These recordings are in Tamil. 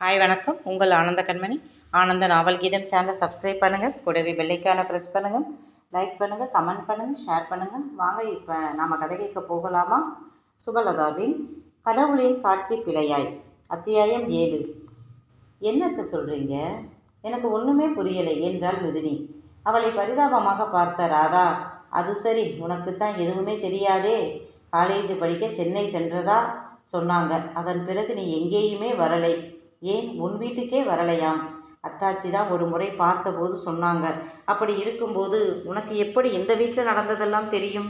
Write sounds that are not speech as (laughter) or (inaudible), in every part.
ஹாய் வணக்கம். உங்கள் ஆனந்த கண்மணி. ஆனந்த நாவல் கீதம் சேனலை சப்ஸ்கிரைப் பண்ணுங்கள் கூடவே வெள்ளைக்கான ப்ரெஸ் பண்ணுங்கள் லைக் பண்ணுங்கள் கமெண்ட் பண்ணுங்கள் ஷேர் பண்ணுங்கள் வாங்க இப்போ நாம் கதை கேட்க போகலாமா? சுபலதாவின் கடவுளின் காட்சி பிழையாய் அத்தியாயம் ஏழு. என்னத்தை சொல்கிறீங்க எனக்கு ஒன்றுமே புரியலை. என்றாள் மிதுனி. அவளை பரிதாபமாக பார்த்த ராதா அது சரி உனக்கு தான் எதுவுமே தெரியாதே. காலேஜ் படிக்க சென்னை சென்றதா? சொன்னாங்க. அதன் பிறகு நீ எங்கேயுமே வரலை. ஏன் உன் வீட்டுக்கே வரலையாம்? அத்தாச்சி தான் ஒரு முறை பார்த்தபோது சொன்னாங்க. அப்படி இருக்கும்போது உனக்கு எப்படி இந்த வீட்டில் நடந்ததெல்லாம் தெரியும்?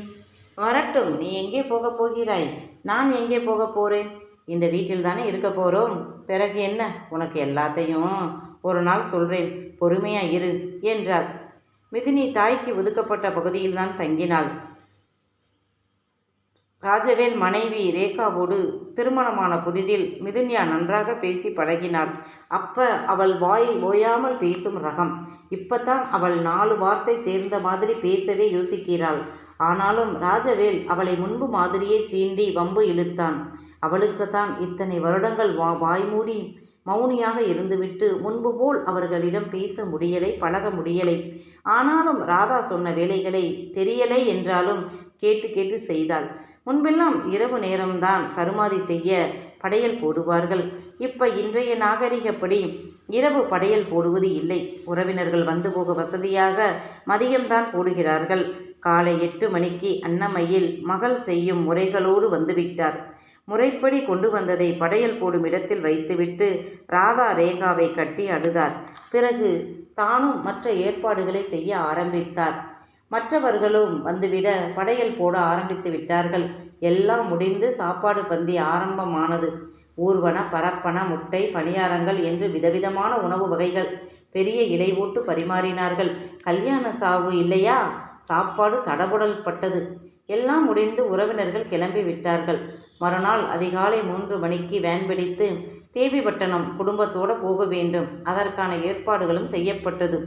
வரட்டும் நீ எங்கே போக போகிறாய்? நான் எங்கே போக போகிறேன் இந்த வீட்டில் தானே இருக்க போகிறோம் பிறகு என்ன? உனக்கு எல்லாத்தையும் ஒரு நாள் சொல்கிறேன் பொறுமையாக இரு என்றார் மிதினி தாய்க்கு ஒதுக்கப்பட்ட பகுதியில்தான் தங்கினாள். ராஜவேல் மனைவி ரேகாவோடு திருமணமான புதிதில் மிதுன்யா நன்றாக பேசி பழகினாள். அப்ப அவள் வாய் ஓயாமல் பேசும் ரகம். இப்பத்தான் அவள் நாலு வார்த்தை சேர்ந்த மாதிரி பேசவே யோசிக்கிறாள். ஆனாலும் ராஜவேல் அவளை முன்பு மாதிரியே சீண்டி வம்பு இழுத்தான். அவளுக்குத்தான் இத்தனை வருடங்கள் வா வாய்மூடி மௌனியாக இருந்துவிட்டு முன்பு போல் அவர்களிடம் பேச முடியலை பழக முடியலை. ஆனாலும் ராதா சொன்ன வேலைகளை தெரியலை என்றாலும் கேட்டு கேட்டு செய்தாள். முன்பெல்லாம் இரவு நேரம்தான் கருமாதி செய்ய படையல் போடுவார்கள். இப்ப இன்றைய நாகரிகப்படி இரவு படையல் போடுவது இல்லை. உறவினர்கள் வந்து போக வசதியாக மதியம்தான் போடுகிறார்கள். காலை எட்டு மணிக்கு அன்னமையில் மகள் செய்யும் முறைகளோடு வந்துவிட்டார். முறைப்படி கொண்டு வந்ததை படையல் போடும் இடத்தில் வைத்துவிட்டு ராதா ரேகாவை கட்டி அழுதார். பிறகு தானும் மற்ற ஏற்பாடுகளை செய்ய ஆரம்பித்தார். மற்றவர்களும் வந்துவிட படையல் போட ஆரம்பித்து விட்டார்கள். எல்லாம் முடிந்து சாப்பாடு பந்தி ஆரம்பமானது. ஊர்வன பரப்பன முட்டை பணியாரங்கள் என்று விதவிதமான உணவு வகைகள் பெரிய இலை பரிமாறினார்கள். கல்யாண சாவு இல்லையா? சாப்பாடு தடபுடல் பட்டது. எல்லாம் முடிந்து உறவினர்கள் கிளம்பி விட்டார்கள். மறுநாள் அதிகாலை மூன்று மணிக்கு வேன் பிடித்து தேவிப்பட்டணம் குடும்பத்தோடு போக வேண்டும். அதற்கான ஏற்பாடுகளும் செய்யப்பட்டது.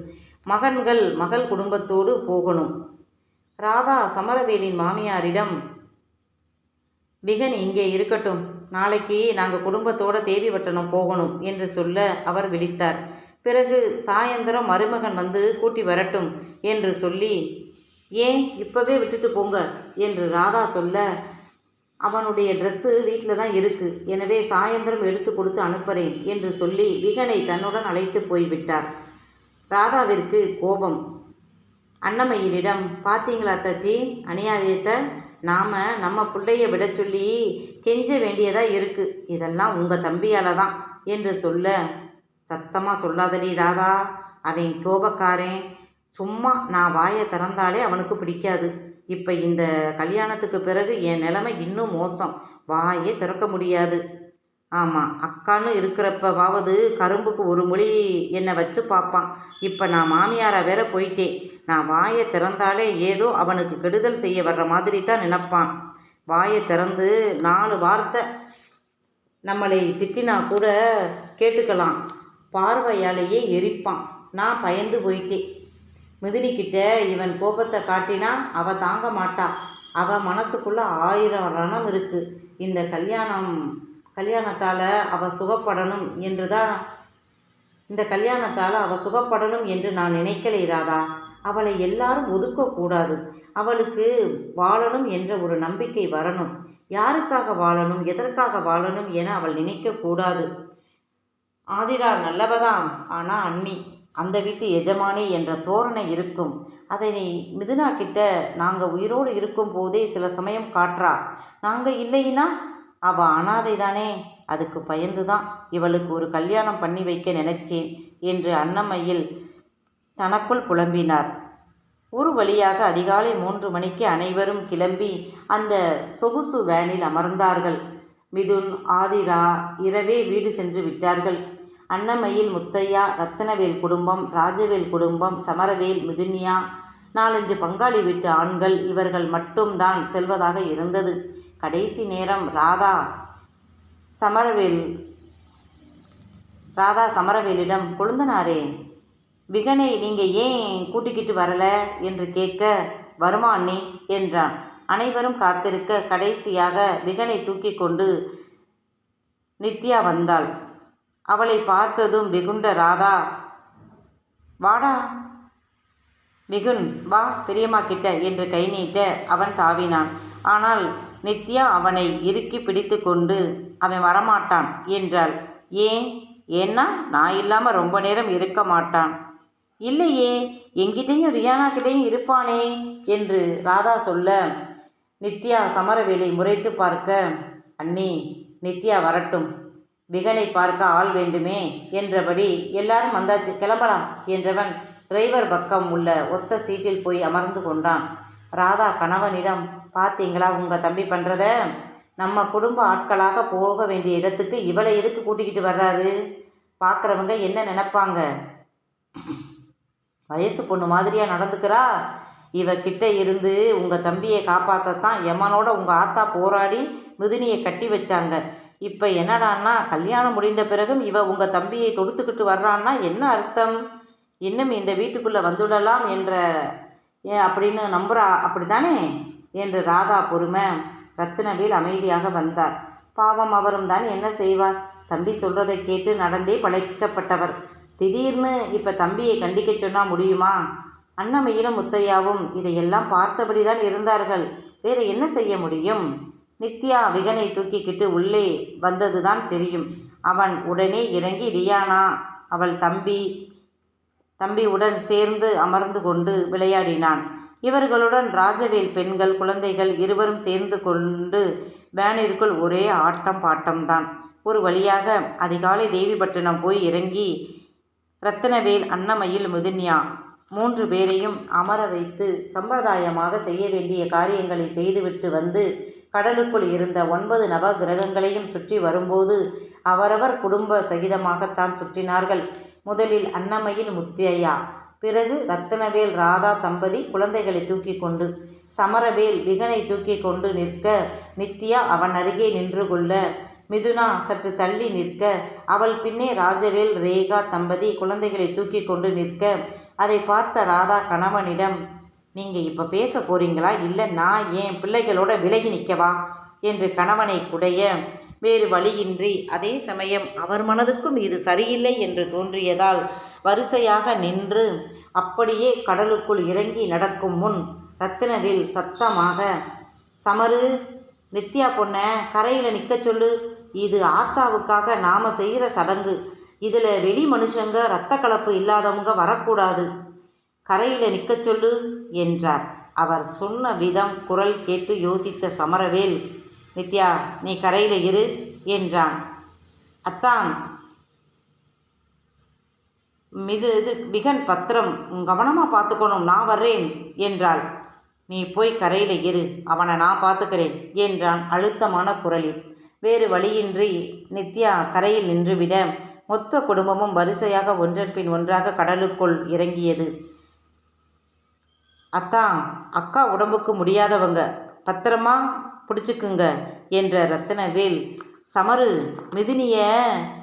மகன்கள் மகள் குடும்பத்தோடு போகணும். ராதா சமரவேலின் மாமியாரிடம் விகன் இங்கே இருக்கட்டும். நாளைக்கு நாங்கள் குடும்பத்தோட தேவிப்பட்டணம் போகணும் என்று சொல்ல அவர் விழித்தார். பிறகு சாயந்தரம் மருமகன் வந்து கூட்டி வரட்டும் என்று சொல்லி ஏன் இப்போவே விட்டுட்டு போங்க என்று ராதா சொல்ல அவனுடைய ட்ரெஸ்ஸு வீட்டில் தான் இருக்குது எனவே சாயந்தரம் எடுத்து கொடுத்து அனுப்புகிறேன் என்று சொல்லி விகனை தன்னுடன் அழைத்து போய்விட்டார். ராதாவிற்கு கோபம். அன்னமயிலிடம் பார்த்தீங்களா தச்சி அநியாயத்தை நாம் நம்ம பிள்ளைய விட சொல்லி கெஞ்ச வேண்டியதாக இருக்குது இதெல்லாம் உங்கள் தம்பியால் தான் என்று சொல்ல சத்தமாக சொல்லாதடி ராதா. அவன் கோபக்காரன். சும்மா நான் வாயை திறந்தாலே அவனுக்கு பிடிக்காது. இப்போ இந்த கல்யாணத்துக்கு பிறகு என் நிலைமை இன்னும் மோசம். வாயே திறக்க முடியாது. ஆமாம் அக்கான்னு இருக்கிறப்பவாவது கரும்புக்கு ஒரு மொழி என்னை வச்சு பார்ப்பான். இப்போ நான் மாமியாரை வேற போயிட்டேன் நான் வாயை திறந்தாலே ஏதோ அவனுக்கு கெடுதல் செய்ய வர்ற மாதிரி தான் நினப்பான். வாயை திறந்து நாலு வார்த்தை நம்மளை திட்டினா கூட கேட்டுக்கலாம். பார்வையாலேயே எரிப்பான். நான் பயந்து போயிட்டேன் மிதினிக்கிட்ட இவன் கோபத்தை காட்டினா அவ தாங்க மாட்டா. அவ மனசுக்குள்ள ஆயிரம் ரணம் இருக்கு. இந்த கல்யாணம் கல்யாணத்தால் அவள் சுகப்படணும் என்று தான் இந்த கல்யாணத்தால் அவள் சுகப்படணும் என்று நான் நினைக்கலை ராதா. அவளை எல்லாரும் ஒதுக்கக்கூடாது. அவளுக்கு வாழணும் என்ற ஒரு நம்பிக்கை வரணும். யாருக்காக வாழணும் எதற்காக வாழணும் என அவள் நினைக்கக்கூடாது. ஆதிரா நல்லவதான் ஆனால் அண்ணி அந்த வீட்டு எஜமானி என்ற தோரணை இருக்கும். அதை நீ மிதுனா கிட்ட நாங்கள் உயிரோடு இருக்கும் போதே சில சமயம் காட்டுறா நாங்கள் இல்லைன்னா அவள் அனாதை தானே அதுக்கு பயந்து தான் இவளுக்கு ஒரு கல்யாணம் பண்ணி வைக்க நினைச்சேன் என்று அன்னமையில் தனக்குள் புலம்பினார். ஒரு வழியாக அதிகாலை மூன்று மணிக்கு அனைவரும் கிளம்பி அந்த சொகுசு வேனில் அமர்ந்தார்கள். மிதுன் ஆதிரா இரவே வீடு சென்று விட்டார்கள். அன்னமையில் முத்தையா ரத்தனவேல் குடும்பம் ராஜவேல் குடும்பம் சமரவேல் மிதுன்யா நாலஞ்சு பங்காளி வீட்டு ஆண்கள் இவர்கள் மட்டும்தான் செல்வதாக இருந்தது. கடைசி நேரம் ராதா சமரவேல் ராதா சமரவேலிடம் கொழுந்தனாரே விகனை நீங்கள் ஏன் கூட்டிக்கிட்டு வரல? என்று கேட்க வருமா அண்ணி? என்றான். அனைவரும் காத்திருக்க கடைசியாக விகனை தூக்கி கொண்டு நித்யா வந்தாள். அவளை பார்த்ததும் வெகுண்ட ராதா வாடா மிகுன் வா பெரியம்மா கிட்ட என்று கை நீட்ட அவன் தாவினான். ஆனால் நித்யா அவனை இறுக்கி பிடித்து கொண்டு அவன் வரமாட்டான் என்றாள். ஏன் ஏன்னா நான் இல்லாமல் ரொம்ப நேரம் இருக்க மாட்டான். இல்லையே எங்கிட்டேயும் ரியானா கிட்டேயும் இருப்பானே என்று ராதா சொல்ல நித்யா சமரவேலை முறைத்து பார்க்க அண்ணி நித்யா வரட்டும். விகனை பார்க்க ஆள் வேண்டுமே என்றபடி எல்லாரும் வந்தாச்சு கிளம்பலாம் என்றவன் டிரைவர் பக்கம் உள்ள ஒத்த சீட்டில் போய் அமர்ந்து கொண்டான். ராதா கணவனிடம் பார்த்தீங்களா உங்கள் தம்பி பண்ணுறத நம்ம குடும்ப ஆட்களாக போக வேண்டிய இடத்துக்கு இவளை எதுக்கு கூட்டிக்கிட்டு வர்றாரு? பார்க்குறவங்க என்ன நினைப்பாங்க? (clears throat) வயசு பொண்ணு மாதிரியாக நடந்துக்கிறா? இவக்கிட்ட இருந்து உங்கள் தம்பியை காப்பாற்றத்தான் யமனோட உங்கள் ஆத்தா போராடி மிதினியை கட்டி வச்சாங்க. இப்போ என்னடான்னா கல்யாணம் முடிந்த பிறகும் இவ உங்கள் தம்பியை தொடுத்துக்கிட்டு வர்றான்னா என்ன அர்த்தம்? இன்னும் இந்த வீட்டுக்குள்ளே வந்துவிடலாம் என்ற அப்படின்னு நம்புறா? அப்படித்தானே? என்று ராதா பொறுமை ரத்னவேல் அமைதியாக வந்தார். பாவம் அவரும் தான் என்ன செய்வார்? தம்பி சொல்றதை கேட்டு நடந்தே பழைக்கப்பட்டவர் திடீர்னு இப்போ தம்பியை கண்டிக்க சொன்னால் முடியுமா? அன்னமையிலும் முத்தையாவும் இதையெல்லாம் பார்த்தபடி தான் இருந்தார்கள். வேற என்ன செய்ய முடியும்? நித்யா விகனை தூக்கிக்கிட்டு உள்ளே வந்ததுதான் தெரியும். அவன் உடனே இறங்கி ரியானா அவள் தம்பி தம்பியுடன் சேர்ந்து அமர்ந்து கொண்டு விளையாடினான். இவர்களுடன் ராஜவேல் பெண்கள் குழந்தைகள் இருவரும் சேர்ந்து கொண்டு வேனிற்குள் ஒரே ஆட்டம் பாட்டம்தான். ஒரு வழியாக அதிகாலை தேவிப்பட்டினம் போய் இறங்கி ரத்தனவேல் அன்னமயில் மிதுன்யா மூன்று பேரையும் அமர வைத்து சம்பிரதாயமாக செய்ய வேண்டிய காரியங்களை செய்துவிட்டு வந்து கடலுக்குள் இருந்த ஒன்பது நவ கிரகங்களையும் சுற்றி வரும்போது அவரவர் குடும்ப சகிதமாகத்தான் சுற்றினார்கள். முதலில் அன்னமையின் முத்தையா. பிறகு ரத்தனவேல் ராதா தம்பதி குழந்தைகளை தூக்கி கொண்டு சமரவேல் விகனை தூக்கி கொண்டு நிற்க நித்யா அவன் அருகே நின்று கொள்ள மிதுனா சற்று தள்ளி நிற்க அவள் பின்னே ராஜவேல் ரேகா தம்பதி குழந்தைகளை தூக்கி கொண்டு நிற்க அதை பார்த்த ராதா கணவனிடம் நீங்கள் இப்போ பேச போறீங்களா? இல்லை நான் என் பிள்ளைகளோட விலகி நிற்கவா என்று கணவனை குடைய வேறு வழியின்றி அதே சமயம் அவர் மனதுக்கும் இது சரியில்லை என்று தோன்றியதால் வரிசையாக நின்று அப்படியே கடலுக்குள் இறங்கி நடக்கும் முன் ரத்தினவில் சத்தமாக சமரு நித்யா பொண்ண கரையில் நிற்க சொல்லு. இது ஆத்தாவுக்காக நாம் செய்கிற சடங்கு. இதில் வெளி மனுஷங்க இரத்த கலப்பு இல்லாதவங்க வரக்கூடாது. கரையில் நிற்க சொல்லு என்றார். அவர் சொன்ன விதம் குரல் கேட்டு யோசித்த சமரவேல் நித்யா நீ கரையில் இரு என்றான். அத்தான். மிது இது பிகன் பத்திரம் கவனமாக பார்த்துக்கணும் நான் வர்றேன் என்றாள். நீ போய் கரையில் இரு அவனை நான் பார்த்துக்கிறேன் என்றான் அழுத்தமான குரலில். வேறு வழியின்றி நித்யா கரையில் நின்றுவிட மொத்த குடும்பமும் வரிசையாக ஒன்றன் பின் ஒன்றாக கடலுக்குள் இறங்கியது. அத்தான் அக்கா உடம்புக்கு முடியாதவங்க பத்திரமா? பிடிச்சிக்குங்க என்ற ரத்தனவேல். சமரு மிதினிய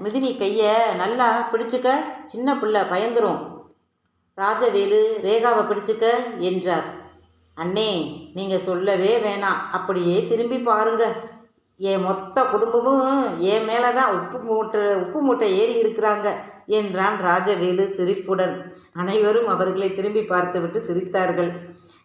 மிதினி கையை நல்லா பிடிச்சிக்க சின்ன பிள்ளை பயந்துரும். ராஜவேலு ரேகாவை பிடிச்சிக்க என்றார். அண்ணே நீங்கள் சொல்லவே வேணாம் அப்படியே திரும்பி பாருங்க. என் மொத்த குடும்பமும் என் மேலே தான் உப்பு மூட்டை உப்பு மூட்டை ஏறி இருக்கிறாங்க என்றான் ராஜவேலு சிரிப்புடன். அனைவரும் அவர்களை திரும்பி பார்த்துவிட்டு சிரித்தார்கள்.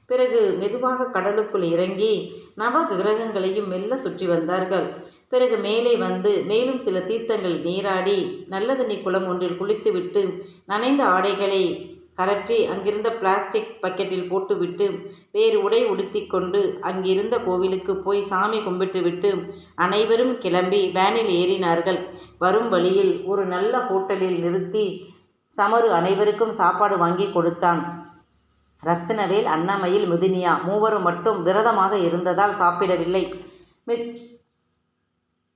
பிறகு மெதுவாக கடலுக்குள் இறங்கி நவ கிரகங்களையும் மெல்ல சுற்றி வந்தார்கள். பிறகு மேலே வந்து மேலும் சில தீர்த்தங்கள் நீராடி நல்ல தண்ணி குளம் ஒன்றில் குளித்துவிட்டு நனைந்த ஆடைகளை கலற்றி அங்கிருந்த பிளாஸ்டிக் பக்கெட்டில் போட்டுவிட்டு வேறு உடை உடுத்திக்கொண்டு அங்கிருந்த கோவிலுக்கு போய் சாமி கும்பிட்டுவிட்டு அனைவரும் கிளம்பி வேனில் ஏறினார்கள். வரும் வழியில் ஒரு நல்ல ஹோட்டலில் நிறுத்தி சமரு அனைவருக்கும் சாப்பாடு வாங்கி கொடுத்தான். ரத்தினவேல் அன்னமயில் முதினியா மூவரும் மட்டும் விரதமாக இருந்ததால் சாப்பிடவில்லை.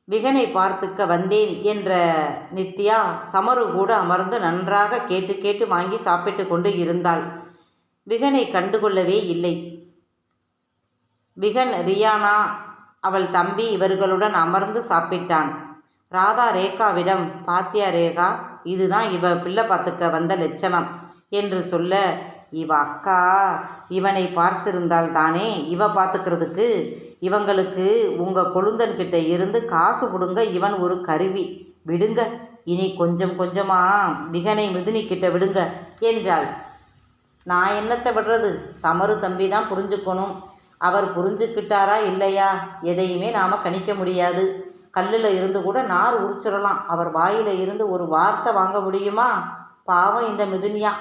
விகனை பார்த்துக்க வந்தேன் என்ற நித்யா சமரு கூட அமர்ந்து நன்றாக கேட்டு கேட்டு வாங்கி சாப்பிட்டு கொண்டு இருந்தாள். விகனை கண்டுகொள்ளவே இல்லை. விகன் ரியானா அவள் தம்பி இவர்களுடன் அமர்ந்து சாப்பிட்டான். ராதா ரேகாவிடம் பாத்தியா ரேகா இதுதான் இவ பிள்ளை பார்த்துக்க வந்த லட்சணம் என்று சொல்ல இவ அக்கா இவனை பார்த்திருந்தால் தானே இவ பார்த்துக்கிறதுக்கு? இவங்களுக்கு உங்கள் கொழுந்தன்கிட்ட இருந்து காசு கொடுங்க இவன் ஒரு கருவி. விடுங்க இனி கொஞ்சம் கொஞ்சமாக மிகனை மிதுனி கிட்ட விடுங்க என்றாள். நான் என்னத்தை விடுறது? சமரு தம்பி தான் புரிஞ்சுக்கணும். அவர் புரிஞ்சுக்கிட்டாரா இல்லையா? எதையுமே நாம் கணிக்க முடியாது. கல்லில் இருந்து கூட நார் உரிச்சிடலாம். அவர் வாயில் இருந்து ஒரு வார்த்தை வாங்க முடியுமா? பாவம் இந்த மிதுனியா.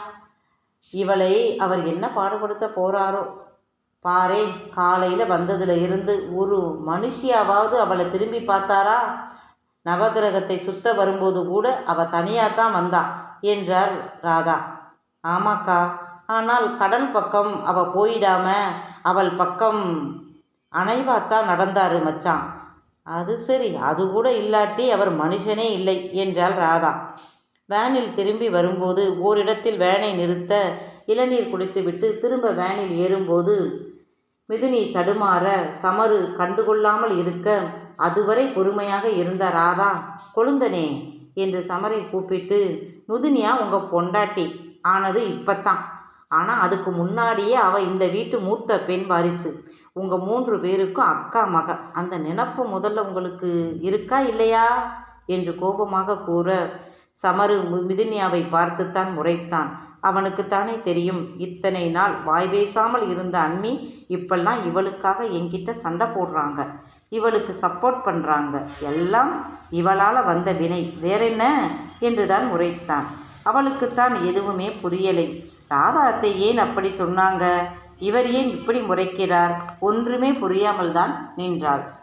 இவளை அவர் என்ன பாடுபடுத்த போறாரோ? பாரே காலையில் வந்ததுல இருந்து ஒரு மனுஷியாவது அவளை திரும்பி பார்த்தாரா? நவகிரகத்தை சுத்த வரும்போது கூட அவ தனியாக தான் வந்தா என்றார் ராதா. ஆமாக்கா ஆனால் கடல் பக்கம் அவ போயிடாம அவள் பக்கம் அணைவாத்தான் நடந்தாரு மச்சான். அது சரி அது கூட இல்லாட்டி அவர் மனுஷனே இல்லை என்றாள் ராதா. வேனில் திரும்பி வரும்போது ஓரிடத்தில் வேனை நிறுத்த இளநீர் குடித்துவிட்டு திரும்ப வேனில் ஏறும்போது மிதுனி தடுமாற சமரு கண்டுகொள்ளாமல் இருக்க அதுவரை பொறுமையாக இருந்த ராதா கொழுந்தனே என்று சமரை கூப்பிட்டு முதுனியா உங்க பொண்டாட்டி. ஆனது இப்பத்தான். ஆனால் அதுக்கு முன்னாடியே அவ இந்த வீட்டு மூத்த பெண் வாரிசு. உங்கள் மூன்று பேருக்கும் அக்கா மக. அந்த நினப்பு முதல்ல உங்களுக்கு இருக்கா இல்லையா? என்று கோபமாக கூற சமரு மு- மிதுனியாவை பார்த்துத்தான் முறைத்தான். அவனுக்குத்தானே தெரியும் இத்தனை நாள் வாய் பேசாமல் இருந்த அண்ணி இப்பெல்லாம் இவளுக்காக என்கிட்ட சண்டை போடுறாங்க. இவளுக்கு சப்போர்ட் பண்ணுறாங்க எல்லாம் இவளால் வந்த வினை. வேறென்ன? என்றுதான் முறைத்தான். அவளுக்குத்தான் எதுவுமே புரியலை. ராதா அத்தை ஏன் அப்படி சொன்னாங்க? இவர் ஏன் இப்படி முறைக்கிறார்? ஒன்றுமே புரியாமல் தான் நின்றாள்.